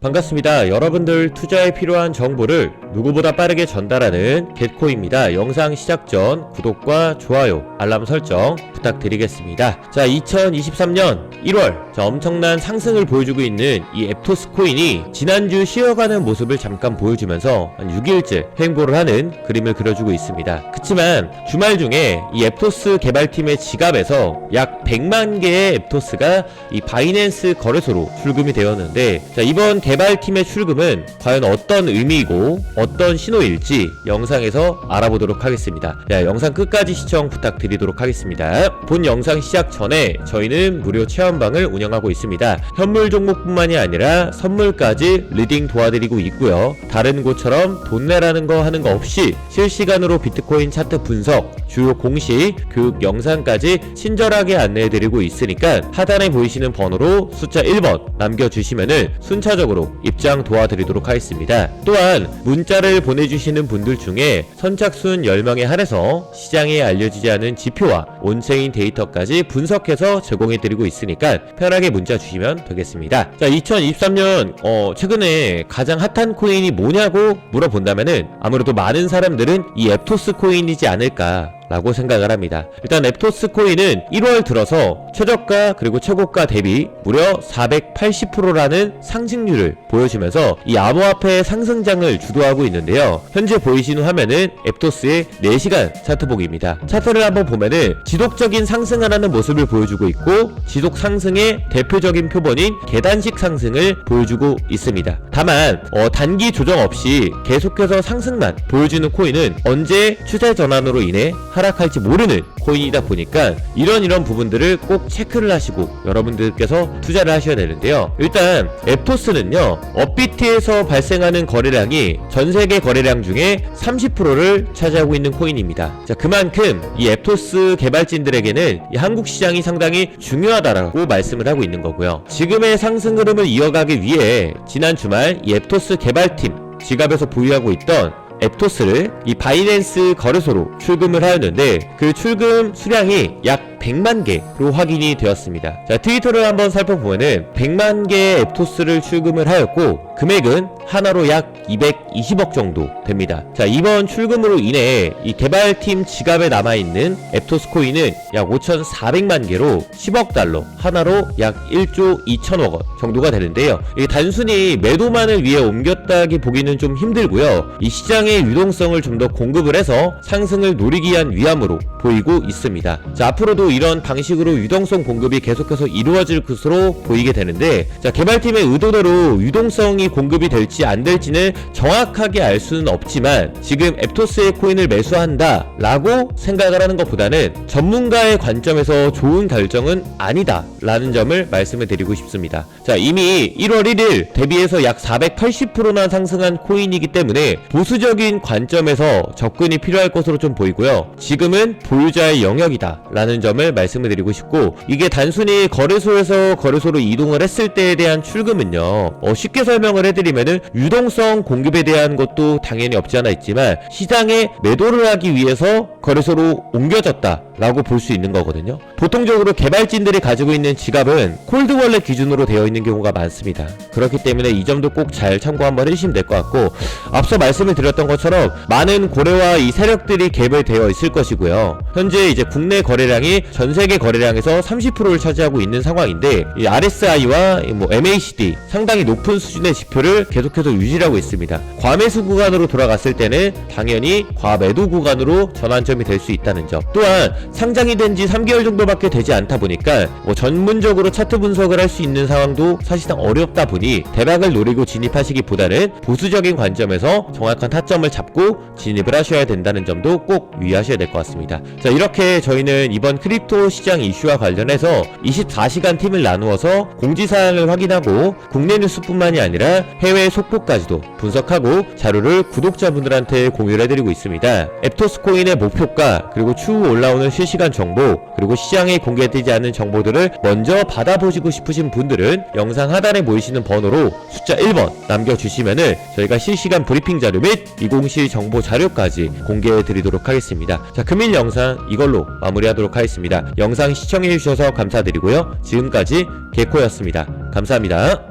반갑습니다. 여러분들 투자에 필요한 정보를 누구보다 빠르게 전달하는 겟코입니다. 영상 시작 전 구독과 좋아요, 알람 설정 부탁드리겠습니다. 자, 2023년 1월 자, 엄청난 상승을 보여주고 있는 이 앱토스 코인이 지난주 쉬어가는 모습을 잠깐 보여주면서 한 6일째 횡보를 하는 그림을 그려주고 있습니다. 그치만 주말 중에 이 앱토스 개발팀의 지갑에서 약 100만 개의 앱토스가 이 바이낸스 거래소로 출금이 되었는데 자, 이번 개발팀의 출금은 과연 어떤 의미이고 어떤 신호일지 영상에서 알아보도록 하겠습니다. 자, 영상 끝까지 시청 부탁드리도록 하겠습니다. 본 영상 시작 전에 저희는 무료 체험방을 운영하고 있습니다. 현물 종목뿐만이 아니라 선물까지 리딩 도와드리고 있고요. 다른 곳처럼 돈 내라는 거 하는 거 없이 실시간으로 비트코인 차트 분석, 주요 공시, 교육 영상까지 친절하게 안내해드리고 있으니까 하단에 보이시는 번호로 숫자 1번 남겨주시면은 순차적으로 입장 도와드리도록 하겠습니다. 또한 문자를 보내주시는 분들 중에 선착순 10명에 한해서 시장에 알려지지 않은 지표와 온체 인 데이터까지 분석해서 제공해드리고 있으니까 편하게 문자 주시면 되겠습니다. 자, 2023년 어, 최근에 가장 핫한 코인이 뭐냐고 물어본다면은 아무래도 많은 사람들은 이 앱토스 코인이지 않을까 라고 생각을 합니다. 일단 앱토스 코인은 1월 들어서 최저가 그리고 최고가 대비 무려 480%라는 상승률을 보여주면서 이 암호화폐 상승장을 주도하고 있는데요. 현재 보이시는 화면은 앱토스의 4시간 차트복입니다. 차트를 한번 보면은 지속적인 상승하라는 모습을 보여주고 있고 지속 상승의 대표적인 표본인 계단식 상승을 보여주고 있습니다. 다만 어, 단기 조정 없이 계속해서 상승만 보여주는 코인은 언제 추세 전환으로 인해 하락할지 모르는 코인이다 보니까 이런 이런 부분들을 꼭 체크를 하시고 여러분들께서 투자를 하셔야 되는데요. 일단 앱토스는요. 업비트에서 발생하는 거래량이 전 세계 거래량 중에 30%를 차지하고 있는 코인입니다. 자, 그만큼 이 앱토스 개발진들에게는 이 한국 시장이 상당히 중요하다라고 말씀을 하고 있는 거고요. 지금의 상승 흐름을 이어가기 위해 지난 주말 이 앱토스 개발팀 지갑에서 보유하고 있던 앱토스를 이 바이낸스 거래소로 출금을 하였는데 그 출금 수량이 약 100만 개로 확인이 되었습니다. 자, 트위터를 한번 살펴보면은 100만 개의 앱토스를 출금을 하였고 금액은 하나로 약 220억 정도 됩니다. 자, 이번 출금으로 인해 이 개발팀 지갑에 남아있는 앱토스 코인은 약 5,400만 개로 10억 달러, 하나로 약 1조 2천억 원 정도가 되는데요. 이게 단순히 매도만을 위해 옮겼다기 보기는 좀 힘들고요. 이 시장의 유동성을 좀 더 공급을 해서 상승을 노리기 위한 위함으로 보이고 있습니다. 자, 앞으로도 이런 방식으로 유동성 공급이 계속해서 이루어질 것으로 보이게 되는데, 자, 개발팀의 의도대로 유동성이 공급이 될지 안 될지는 정확하게 알 수는 없지만, 지금 앱토스의 코인을 매수한다 라고 생각을 하는 것보다는 전문가의 관점에서 좋은 결정은 아니다 라는 점을 말씀을 드리고 싶습니다. 자, 이미 1월 1일 대비해서 약 480%나 상승한 코인이기 때문에 보수적인 관점에서 접근이 필요할 것으로 좀 보이고요. 지금은 보유자의 영역이다 라는 점을 말씀을 드리고 싶고 이게 단순히 거래소에서 거래소로 이동을 했을 때에 대한 출금은요. 어, 쉽게 설명을 해드리면은 유동성 공급에 대한 것도 당연히 없지 않아 있지만 시장에 매도를 하기 위해서 거래소로 옮겨졌다 라고 볼 수 있는 거거든요. 보통적으로 개발진들이 가지고 있는 지갑은 콜드월렛 기준으로 되어 있는 경우가 많습니다. 그렇기 때문에 이 점도 꼭 잘 참고 한번 해주시면 될 것 같고 앞서 말씀을 드렸던 것처럼 많은 고래와 이 세력들이 개별되어 있을 것이고요. 현재 이제 국내 거래량이 전 세계 거래량에서 30%를 차지하고 있는 상황인데 이 RSI와 뭐 MACD 상당히 높은 수준의 지표를 계속 해서 유지하고 있습니다. 과매수 구간으로 돌아갔을 때는 당연히 과매도 구간으로 전환점이 될 수 있다는 점. 또한 상장이 된 지 3개월 정도밖에 되지 않다 보니까 뭐 전문적으로 차트 분석을 할 수 있는 상황도 사실상 어렵다 보니 대박을 노리고 진입하시기보다는 보수적인 관점에서 정확한 타점을 잡고 진입을 하셔야 된다는 점도 꼭 유의하셔야 될 것 같습니다. 자, 이렇게 저희는 이번 크립토 시장 이슈와 관련해서 24시간 팀을 나누어서 공지사항을 확인하고 국내 뉴스뿐만이 아니라 해외 속 보까지도 분석하고 자료를 구독자분들한테 공유를 해드리고 있습니다. 앱토스 코인의 목표가 그리고 추후 올라오는 실시간 정보 그리고 시장에 공개되지 않은 정보들을 먼저 받아보시고 싶으신 분들은 영상 하단에 보이시는 번호로 숫자 1번 남겨주시면은 저희가 실시간 브리핑 자료 및 이공시 정보 자료까지 공개해 드리도록 하겠습니다. 자, 금일 영상 이걸로 마무리하도록 하겠습니다. 영상 시청해 주셔서 감사드리고요. 지금까지 개코였습니다. 감사합니다.